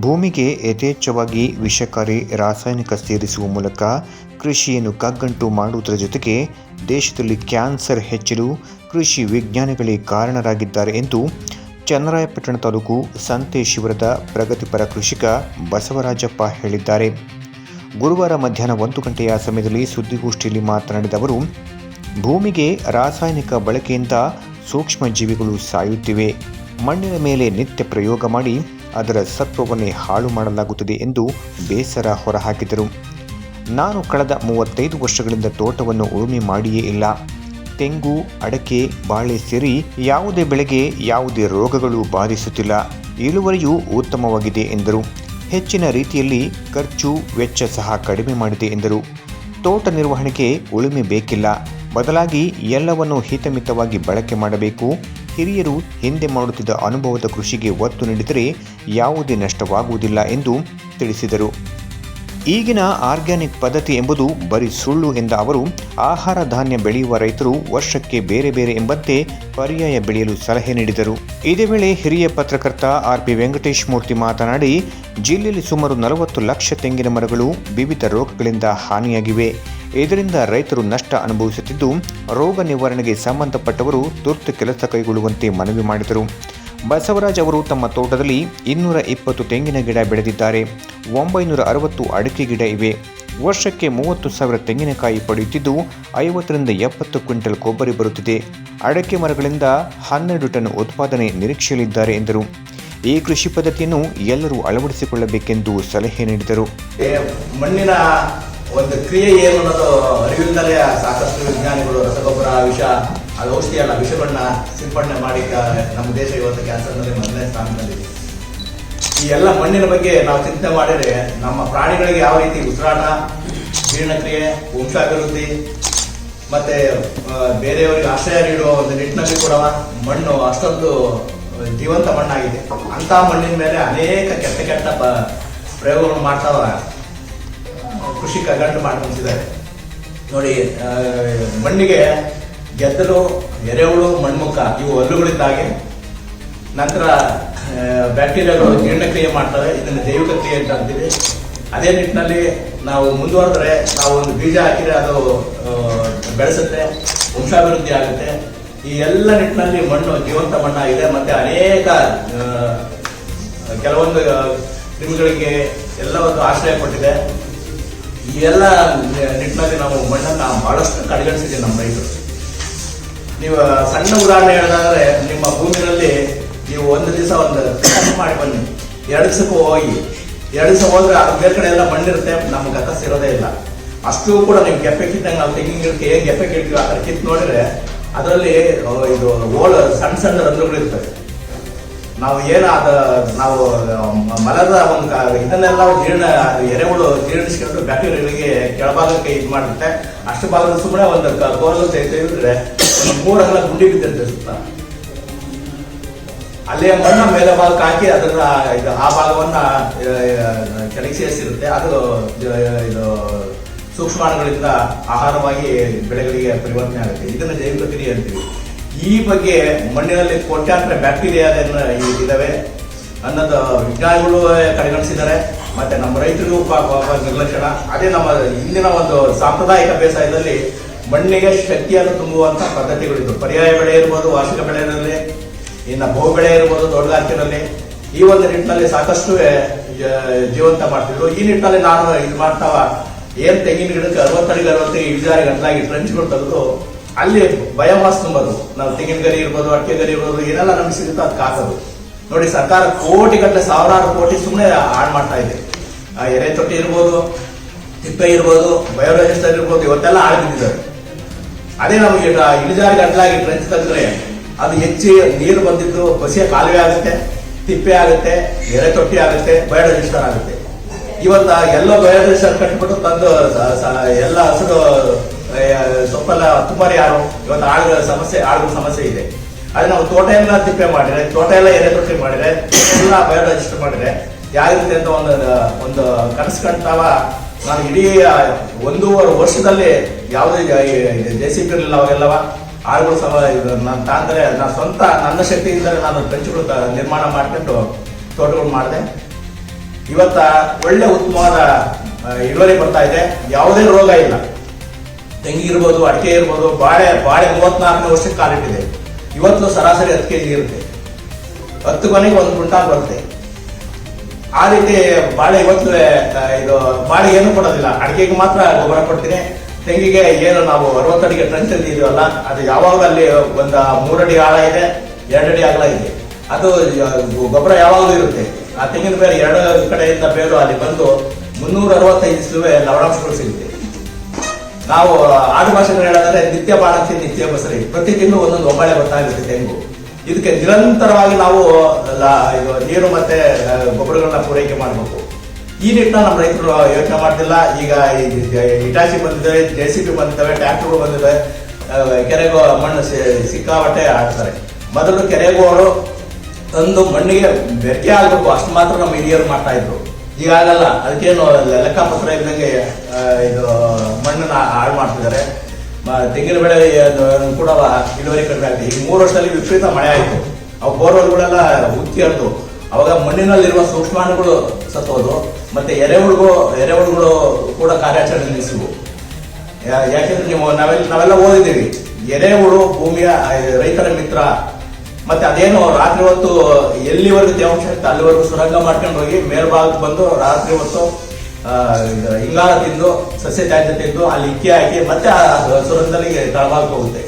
ಭೂಮಿಗೆ ಯಥೇಚ್ಛವಾಗಿ ವಿಷಕಾರಿ ರಾಸಾಯನಿಕ ಸೇರಿಸುವ ಮೂಲಕ ಕೃಷಿಯನ್ನು ಕಗ್ಗಂಟು ಮಾಡುವುದರ ಜೊತೆಗೆ ದೇಶದಲ್ಲಿ ಕ್ಯಾನ್ಸರ್ ಹೆಚ್ಚಲು ಕೃಷಿ ವಿಜ್ಞಾನಿಗಳೇ ಕಾರಣರಾಗಿದ್ದಾರೆ ಎಂದು ಚನ್ನರಾಯಪಟ್ಟಣ ತಾಲೂಕು ಸಂತೆ ಶಿವರದ ಪ್ರಗತಿಪರ ಕೃಷಿಕ ಬಸವರಾಜಪ್ಪ ಹೇಳಿದ್ದಾರೆ. ಗುರುವಾರ ಮಧ್ಯಾಹ್ನ ಒಂದು ಗಂಟೆಯ ಸಮಯದಲ್ಲಿ ಸುದ್ದಿಗೋಷ್ಠಿಯಲ್ಲಿ ಮಾತನಾಡಿದ ಅವರು, ಭೂಮಿಗೆ ರಾಸಾಯನಿಕ ಬಳಕೆಯಿಂದ ಸೂಕ್ಷ್ಮ ಜೀವಿಗಳು ಸಾಯುತ್ತಿವೆ. ಮಣ್ಣಿನ ಮೇಲೆ ನಿತ್ಯ ಪ್ರಯೋಗ ಮಾಡಿ ಅದರ ಸತ್ವವನ್ನೇ ಹಾಳು ಮಾಡಲಾಗುತ್ತದೆ ಎಂದು ಬೇಸರ ಹೊರಹಾಕಿದರು. ನಾನು ಕಳೆದ ಮೂವತ್ತೈದು ವರ್ಷಗಳಿಂದ ತೋಟವನ್ನು ಉಳುಮೆ ಮಾಡಿಯೇ ಇಲ್ಲ. ತೆಂಗು, ಅಡಕೆ, ಬಾಳೆ ಸೇರಿ ಯಾವುದೇ ಬೆಳೆಗೆ ಯಾವುದೇ ರೋಗಗಳು ಬಾಧಿಸುತ್ತಿಲ್ಲ. ಇಳುವರಿಯೂ ಉತ್ತಮವಾಗಿದೆ ಎಂದರು. ಹೆಚ್ಚಿನ ರೀತಿಯಲ್ಲಿ ಖರ್ಚು, ವೆಚ್ಚ ಸಹ ಕಡಿಮೆ ಮಾಡಿದೆ ಎಂದರು. ತೋಟ ನಿರ್ವಹಣೆಗೆ ಉಳುಮೆ ಬೇಕಿಲ್ಲ. ಬದಲಾಗಿ ಎಲ್ಲವನ್ನು ಹಿತಮಿತವಾಗಿ ಬಳಕೆ ಮಾಡಬೇಕು. ಹಿರಿಯರು ಹಿಂದೆ ಮಾಡುತ್ತಿದ್ದ ಅನುಭವದ ಕೃಷಿಗೆ ಒತ್ತು ನೀಡಿದರೆ ಯಾವುದೇ ನಷ್ಟವಾಗುವುದಿಲ್ಲ ಎಂದು ತಿಳಿಸಿದರು. ಈಗಿನ ಆರ್ಗ್ಯಾನಿಕ್ ಪದ್ಧತಿ ಎಂಬುದು ಬರೀ ಸುಳ್ಳು ಎಂದ ಅವರು, ಆಹಾರ ಧಾನ್ಯ ಬೆಳೆಯುವ ರೈತರು ವರ್ಷಕ್ಕೆ ಬೇರೆ ಬೇರೆ ಎಂಬಂತೆ ಪರ್ಯಾಯ ಬೆಳೆಯಲು ಸಲಹೆ ನೀಡಿದರು. ಇದೇ ವೇಳೆ ಹಿರಿಯ ಪತ್ರಕರ್ತ ಆರ್ ಪಿ ವೆಂಕಟೇಶ್ ಮೂರ್ತಿ ಮಾತನಾಡಿ ಜಿಲ್ಲೆಯಲ್ಲಿ ಸುಮಾರು ನಲವತ್ತು ಲಕ್ಷ ತೆಂಗಿನ ಮರಗಳು ವಿವಿಧ ರೋಗಗಳಿಂದ ಹಾನಿಯಾಗಿವೆ. ಇದರಿಂದ ರೈತರು ನಷ್ಟ ಅನುಭವಿಸುತ್ತಿದ್ದು, ರೋಗ ನಿವಾರಣೆಗೆ ಸಂಬಂಧಪಟ್ಟವರು ತುರ್ತು ಕೆಲಸ ಕೈಗೊಳ್ಳುವಂತೆ ಮನವಿ ಮಾಡಿದರು. ಬಸವರಾಜ್ ಅವರು ತಮ್ಮ ತೋಟದಲ್ಲಿ ಇನ್ನೂರ ಇಪ್ಪತ್ತು ತೆಂಗಿನ ಗಿಡ ಬೆಳೆದಿದ್ದಾರೆ. ಒಂಬೈನೂರ ಅರವತ್ತು ಅಡಿಕೆ ಗಿಡ ಇವೆ. ವರ್ಷಕ್ಕೆ ಮೂವತ್ತು ಸಾವಿರ ತೆಂಗಿನಕಾಯಿ ಪಡೆಯುತ್ತಿದ್ದು, ಐವತ್ತರಿಂದ ಎಪ್ಪತ್ತು ಕ್ವಿಂಟಲ್ ಕೊಬ್ಬರಿ ಬರುತ್ತಿದೆ. ಅಡಕೆ ಮರಗಳಿಂದ ಹನ್ನೆರಡು ಟನ್ ಉತ್ಪಾದನೆ ನಿರೀಕ್ಷೆಯಲ್ಲಿದ್ದಾರೆ ಎಂದರು. ಈ ಕೃಷಿ ಪದ್ಧತಿಯನ್ನು ಎಲ್ಲರೂ ಅಳವಡಿಸಿಕೊಳ್ಳಬೇಕೆಂದು ಸಲಹೆ ನೀಡಿದರು. ಮಣ್ಣಿನ ಒಂದು ಕ್ರಿಯೆ ಏನು ಅನ್ನೋದು ಅರಿವಿಲ್ಲದೆ ಸಾಕಷ್ಟು ವಿಜ್ಞಾನಿಗಳು ರಸಗೊಬ್ಬರ, ವಿಷ, ಅದು ಔಷಧಿ ಅಲ್ಲ ವಿಷಗಳನ್ನ ಸಿಂಪಡಣೆ ಮಾಡಿ ನಮ್ಮ ದೇಶ ಇವತ್ತು ಕ್ಯಾನ್ಸರ್ನಲ್ಲಿ ಮೊದಲನೇ ಸ್ಥಾನದಲ್ಲಿದೆ. ಈ ಎಲ್ಲ ಮಣ್ಣಿನ ಬಗ್ಗೆ ನಾವು ಚಿಂತನೆ ಮಾಡಿದ್ರೆ ನಮ್ಮ ಪ್ರಾಣಿಗಳಿಗೆ ಯಾವ ರೀತಿ ಉಸಿರಾಟ, ಜೀರ್ಣಕ್ರಿಯೆ, ವಂಶಾಭಿವೃದ್ಧಿ, ಮತ್ತೆ ಬೇರೆಯವರಿಗೆ ಆಶ್ರಯ ನೀಡುವ ಒಂದು ನಿಟ್ಟಿನಲ್ಲಿ ಕೂಡ ಮಣ್ಣು ಅಷ್ಟೊಂದು ಜೀವಂತ ಮಣ್ಣಾಗಿದೆ. ಅಂತ ಮಣ್ಣಿನ ಮೇಲೆ ಅನೇಕ ಕೆಟ್ಟ ಕೆಟ್ಟ ಪ- ಪ್ರಯೋಗಗಳನ್ನು ಮಾಡ್ತಾವ ಕೃಷಿ ಕಗ್ಗಂಟು ಮಾಡ್ಕೊಂತಿದ್ದಾರೆ ನೋಡಿ ಮಣ್ಣಿಗೆ ಗೆದ್ದಲು, ಎರೆಹುಳು, ಮಣ್ಮುಖ ಇವು ಹಲ್ಲುಗಳಿದ್ದಾಗೆ ನಂತರ ಬ್ಯಾಕ್ಟೀರಿಯಾಗಳು ಜೀರ್ಣಕ್ರಿಯೆ ಮಾಡ್ತವೆ, ಇದನ್ನು ಜೈವಿಕ ಕ್ರಿಯೆ ಅಂತ ಅಂತೀವಿ. ಅದೇ ನಿಟ್ಟಿನಲ್ಲಿ ನಾವು ಮುಂದುವರೆದ್ರೆ ನಾವು ಒಂದು ಬೀಜ ಹಾಕಿದರೆ ಅದು ಬೆಳೆಸುತ್ತೆ, ವಂಶಾಭಿವೃದ್ಧಿ ಆಗುತ್ತೆ. ಈ ಎಲ್ಲ ನಿಟ್ಟಿನಲ್ಲಿ ಮಣ್ಣು ಜೀವಂತ ಮಣ್ಣಾಗಿದೆ. ಮತ್ತೆ ಅನೇಕ ಕೆಲವೊಂದು ಕ್ರಿಮಿಗಳಿಗೆ ಒಂದು ಆಶ್ರಯ ಕೊಟ್ಟಿದೆ. ಈ ಎಲ್ಲ ನಿಟ್ಟಿನಲ್ಲಿ ನಾವು ಮಣ್ಣನ್ನು ಬಹಳಷ್ಟು ಕಡೆಗಣಿಸಿದ್ದೀವಿ ನಮ್ಮ ರೈತರು. ನೀವು ಸಣ್ಣ ಉದಾಹರಣೆ ಹೇಳೋದಾದ್ರೆ ನಿಮ್ಮ ಭೂಮಿನಲ್ಲಿ ನೀವು ಒಂದು ದಿವಸ ಒಂದು ಮಾಡಿ ಬನ್ನಿ. ಎರಡು ದಿವಸಕ್ಕೂ ಹೋಗಿ. ಎರಡು ದಿವಸ ಹೋದ್ರೆ ಅದು ಬೇರೆ ಕಡೆ ಎಲ್ಲ ಬಂದಿರುತ್ತೆ ನಮ್ಗೆ ಗತ ಇರೋದೇ ಇಲ್ಲ. ಅಷ್ಟು ಕೂಡ ನಿಮ್ಗೆ ಗೆಪ್ಪೆ ಕಿತ್ತಂಗೆ ನಾವು ತೆಂಗಿನ ಗಿಡಕ್ಕೆ ಹೇಗೆ ಕಿಡ್ತೀವಿ ಆ ಥರ ಕಿತ್ತು ನೋಡಿದ್ರೆ ಅದರಲ್ಲಿ ಇದು ಓಲ್ ಸಣ್ಣ ಸಣ್ಣ ರಂಧ್ರಗಳಿರ್ತವೆ ನಾವು ಏನು ಅದ, ನಾವು ಮಲದ ಒಂದು ಇದನ್ನೆಲ್ಲ ಜೀರ್ಣ, ಎರೆಹುಳು ಜೀರ್ಣಿಸ್ಕೊಂಡು ಬ್ಯಾಕ್ಟೀರಿಯಾಗಳಿಗೆ ಕೆಳಭಾಗಕ್ಕೆ ಇದು ಮಾಡುತ್ತೆ ಅಷ್ಟು ಭಾಗದ ಸುಮ್ಮನೆ ಒಂದು ಕೋಲು ತೆಗೆ- ತೆಗೆದ್ರೆ ಮೂರು ಅಗಲ ಗುಂಡಿ ಬಿದ್ದಿರ್ತದೆ ಸುತ್ತ. ಅಲ್ಲೇ ಮಣ್ಣ ಮೇಲೆ ಭಾಗಕ್ಕೆ ಹಾಕಿ ಅದನ್ನ ಇದು ಆ ಭಾಗವನ್ನ ಕೆಳಗೆ ಸೇರಿಸಿರುತ್ತೆ. ಅದು, ಇದು ಸೂಕ್ಷ್ಮಾಣುಗಳಿಂದ ಆಹಾರವಾಗಿ ಬೆಳೆಗಳಿಗೆ ಪರಿವರ್ತನೆ ಆಗುತ್ತೆ. ಇದನ್ನು ಜೈವಿಕ ಕ್ರಿಯೆ ಅಂತೀವಿ. ಈ ಬಗ್ಗೆ ಮಣ್ಣಿನಲ್ಲಿ ಕೋಟ್ಯಾಂತರ ಬ್ಯಾಕ್ಟೀರಿಯಾ ಇದಾವೆ. ಅನ್ನೋದು ವಿಜ್ಞಾನಿಗಳು ಕಡೆಗಣಿಸಿದ್ದಾರೆ ಮತ್ತೆ ನಮ್ಮ ರೈತರಿಗೂ ನಿರ್ಲಕ್ಷಣ. ಅದೇ ನಮ್ಮ ಇಂದಿನ ಒಂದು ಸಾಂಪ್ರದಾಯಿಕ ಬೇಸಾಯದಲ್ಲಿ ಮಣ್ಣಿಗೆ ಶಕ್ತಿಯನ್ನು ತುಂಬುವಂತಹ ಪದ್ಧತಿಗಳಿದ್ದು. ಪರ್ಯಾಯ ಬೆಳೆ ಇರ್ಬೋದು, ವಾರ್ಷಿಕ ಬೆಳೆ ಇರಲಿ ಇನ್ನು ಬಹುಬೆಳೆ ಇರ್ಬೋದು ತೋಟಗಾರಿಕೆನಲ್ಲಿ ಈ ಒಂದು ನಿಟ್ಟಿನಲ್ಲಿ ಸಾಕಷ್ಟು ಜೀವಂತ ಮಾಡ್ತಿದ್ರು. ಈ ನಿಟ್ಟಿನಲ್ಲಿ ನಾನು ಇದು ಮಾಡ್ತಾವ, ಏನ್ ತೆಂಗಿನ ಗಿಡಕ್ಕೆ ಅರವತ್ತಡಿಗೆ ಅರವತ್ತು ಇಳಿಜಾರಿ ಗಂಟಲಾಗಿ ಟ್ರೆಂಚ್ಗಳು ತೆಗೆದು ಅಲ್ಲಿ ಬಯೋಮಾಸ್ ತುಂಬೋದು ನಾವು ತೆಂಗಿನ ಗರಿ ಇರ್ಬೋದು, ಅಡಿಕೆ ಗರಿ ಇರ್ಬೋದು, ಏನೆಲ್ಲ ನಮ್ಗೆ ಸಿಗುತ್ತೋ ಅದಕ್ಕೆ ಹಾಕೋದು. ನೋಡಿ, ಸರ್ಕಾರ ಕೋಟಿ ಗಟ್ಟಲೆ ಸಾವಿರಾರು ಕೋಟಿ ಸುಮ್ಮನೆ ಹಾಳು ಮಾಡ್ತಾ ಇದೆ. ಆ ಎರೆ ತೊಟ್ಟಿ ಇರ್ಬೋದು, ತಿಪ್ಪೆ ಇರ್ಬೋದು ಬಯೋಲಜಿಸ್ಟರ್ ಇರ್ಬೋದು, ಇವತ್ತೆಲ್ಲ ಹಾಳು ಅದೇ ನಮಗೆ ಇಳಿಜಾರಿ ಗಂಟಲಾಗಿ ಟ್ರೆಂಚ್ ತೆಗೆದ್ರೆ ಅದು ಹೆಚ್ಚಿ ನೀರು ಬಂದಿದ್ದು ಬಸಿಯ ಕಾಲುವೆ ಆಗುತ್ತೆ, ತಿಪ್ಪೆ ಆಗುತ್ತೆ, ಎರೆ ತೊಟ್ಟಿ ಆಗುತ್ತೆ ಬಯೋಡೈಜೆಸ್ಟರ್ ಆಗುತ್ತೆ. ಇವತ್ತ ಎಲ್ಲ ಬಯೋಡೈಜೆಸ್ಟರ್ ಕಟ್ಬಿಟ್ಟು ತಂದು ಎಲ್ಲ ಹಸಿರು ಸೊಪ್ಪೆಲ್ಲ ತುಂಬಾರಿ ಯಾರು ಇವತ್ತು ಆಳುಗಳ ಸಮಸ್ಯೆ ಆಳುಗಳ ಸಮಸ್ಯೆ ಇದೆ. ಅದೇ ನಾವು ತೋಟ ಎಲ್ಲ ತಿಪ್ಪೆ ಮಾಡಿದ್ರೆ, ತೋಟ ಎಲ್ಲ ಎರೆ ತೊಟ್ಟಿ ಮಾಡಿದ್ರೆ, ಎಲ್ಲ ಬಯೋಡೈಜೆಸ್ಟರ್ ಮಾಡಿದ್ರೆ ಯಾರಿರುತ್ತೆ ಅಂತ ಒಂದು ಒಂದು ಕನಸು ಕಂಡಾವ ನಾನು ಇಡೀ ಒಂದೂವರೆ ವರ್ಷದಲ್ಲಿ ಯಾವುದೇ ಜೆ ಸಿ ಪಿ ಇರಲಿಲ್ಲ ಅವಾಗೆಲ್ಲವ ಆಳುಗಳು ಇದು ನಾನು ತಾಂದ್ರೆ ನನ್ನ ಸ್ವಂತ ನನ್ನ ಶಕ್ತಿಯಿಂದ ನಾನು ಟ್ರೆಂಚ್ಗಳು ತ- ನಿರ್ಮಾಣ ಮಾಡ್ಕೊಂಡು ತೋಟಗಳು ಮಾಡಿದೆ. ಇವತ್ತ ಒಳ್ಳೆ ಉತ್ತಮವಾದ ಇಳುವರಿ ಬರ್ತಾ ಇದೆ. ಯಾವುದೇ ರೋಗ ಇಲ್ಲ. ತೆಂಗಿ ಇರ್ಬೋದು, ಅಡಿಕೆ ಇರ್ಬೋದು, ಬಾಳೆ ಬಾಳೆ ಮೂವತ್ನಾಲ್ಕನೇ ವರ್ಷಕ್ಕೆ ಕಾಲಿಟ್ಟಿದೆ ಇವತ್ತು ಸರಾಸರಿ ಹತ್ತು ಕೆಜಿ ಇರುತ್ತೆ. ಹತ್ತು ಕೊನೆಗೆ ಒಂದು ಕ್ವಿಂಟಾಲ್ ಬರುತ್ತೆ. ಆ ರೀತಿ ಬಾಳೆ ಇವತ್ತು ಇದು ಬಾಳೆ ಏನು ಕೊಡೋದಿಲ್ಲ. ಅಡಿಕೆಗೆ ಮಾತ್ರ ಗೊಬ್ಬರ ಕೊಡ್ತೀನಿ. ತೆಂಗಿಗೆ ಏನು ನಾವು ಅರವತ್ತಡಿಗೆ ಟ್ರಂಚ್ ಅಲ್ಲಿ ಇದೀವಲ್ಲ ಅದು ಯಾವಾಗ ಅಲ್ಲಿ ಒಂದು ಮೂರಡಿ ಆಳ ಇದೆ ಎರಡಡಿ ಅಗಲ ಇದೆ. ಅದು ಗೊಬ್ಬರ ಯಾವಾಗಲೂ ಇರುತ್ತೆ. ಆ ತೆಂಗಿನ ಬೇರೆ ಎರಡು ಕಡೆಯಿಂದ ಬೇರು ಅಲ್ಲಿ ಬಂದು ಮುನ್ನೂರ ಅರವತ್ತೈದು ಇಸ್ಲುವೆ ಲವಣಾಂಶಗಳು ಸಿಗುತ್ತೆ. ನಾವು ಆಡು ಭಾಷೆಗಳು ಹೇಳೋದಾದ್ರೆ ನಿತ್ಯ ಬಾಣಕ್ಕೆ ನಿತ್ಯ ಬಸರಿ ಪ್ರತಿ ತಿಂಗಳು ಒಂದೊಂದು ಒಬ್ಬಳೆ ಗೊತ್ತಾಗುತ್ತೆ ತೆಂಗು. ಇದಕ್ಕೆ ನಿರಂತರವಾಗಿ ನಾವು ಇದು ನೀರು ಮತ್ತೆ ಗೊಬ್ಬರಗಳನ್ನ ಪೂರೈಕೆ ಮಾಡಬೇಕು. ಈ ನಿಟ್ಟಿನ ನಮ್ಮ ರೈತರು ಯೋಚನೆ ಮಾಡ್ತಿಲ್ಲ. ಈಗ ಇಟಾಚಿ ಬಂದಿದ್ದಾವೆ ಜೆ ಸಿ ಬಿ ಬಂದಿದ್ದಾವೆ ಟ್ರ್ಯಾಕ್ಟರ್ಗಳು ಬಂದಿದೆ ಆ, ಕೆರೆಗೂ ಮಣ್ಣು ಸಿಕ್ಕಾಪಟ್ಟೆ ಆಡ್ತಾರೆ ಮೊದಲು ಕೆರೆಗೋರು ತಂದು ಮಣ್ಣಿಗೆ ಬೆರಕೆ ಆಗಬೇಕು ಅಷ್ಟು ಮಾತ್ರ ನಮ್ಮ ಹಿರಿಯರು ಮಾಡ್ತಾ ಇದ್ರು. ಈಗ ಆಗಲ್ಲ ಅದಕ್ಕೇನು ಲೆಕ್ಕಪತ್ರ ಇದ್ದಂಗೆ ಇದು ಮಣ್ಣನ್ನ ಹಾಳು ಮಾಡ್ತಿದ್ದಾರೆ. ತೆಂಗಿನ ಬೆಳೆ ಕೂಡ ಇಳುವರಿ ಕಡಿಮೆ ಆಗಿದೆ. ಈಗ ಮೂರು ವರ್ಷದಲ್ಲಿ ವಿಪರೀತ ಮಳೆ ಆಯಿತು. ಅವು ಬೋರ್ವೆಲ್ಗಳೆಲ್ಲ ಉತ್ತಿ ಹರಿದು. ಅವಾಗ ಮಣ್ಣಿನಲ್ಲಿರುವ ಸೂಕ್ಷ್ಮಾಣುಗಳು ಸತ್ತೋದು, ಮತ್ತೆ ಎರೆಹುಳುಗಳು ಎರೆಹುಳುಗಳು ಕೂಡ ಕಾರ್ಯಾಚರಣೆ ನಿಲ್ಲಿಸಿವು ಯಾಕೆಂದ್ರೆ ನೀವು ನಾವೆಲ್ಲ ನಾವೆಲ್ಲ ಓದಿದ್ದೀವಿ. ಎರೆಹುಳು ಭೂಮಿಯ ರೈತರ ಮಿತ್ರ, ಮತ್ತೆ ಅದೇನು ರಾತ್ರಿ ಹೊತ್ತು ಎಲ್ಲಿವರೆಗೂ ತೇವಾಂಶ ಇರುತ್ತೆ, ಅಲ್ಲಿವರೆಗೂ ಸುರಂಗ ಮಾಡ್ಕೊಂಡು ಹೋಗಿ ಮೇಲ್ಭಾಗಕ್ಕೆ ಬಂದು ರಾತ್ರಿ ಹೊತ್ತು ಇಂಗಾಲ ತಿಂದು ಸಸ್ಯ ತ್ಯಾಜ್ಯ ತಿಂದು, ಅಲ್ಲಿ ಇಕ್ಕಿ ಹಾಕಿ ಮತ್ತೆ ಆ, ಸುರಂಗದಲ್ಲಿ ತಳಭಾಗಕ್ಕೆ ಹೋಗುತ್ತೆ.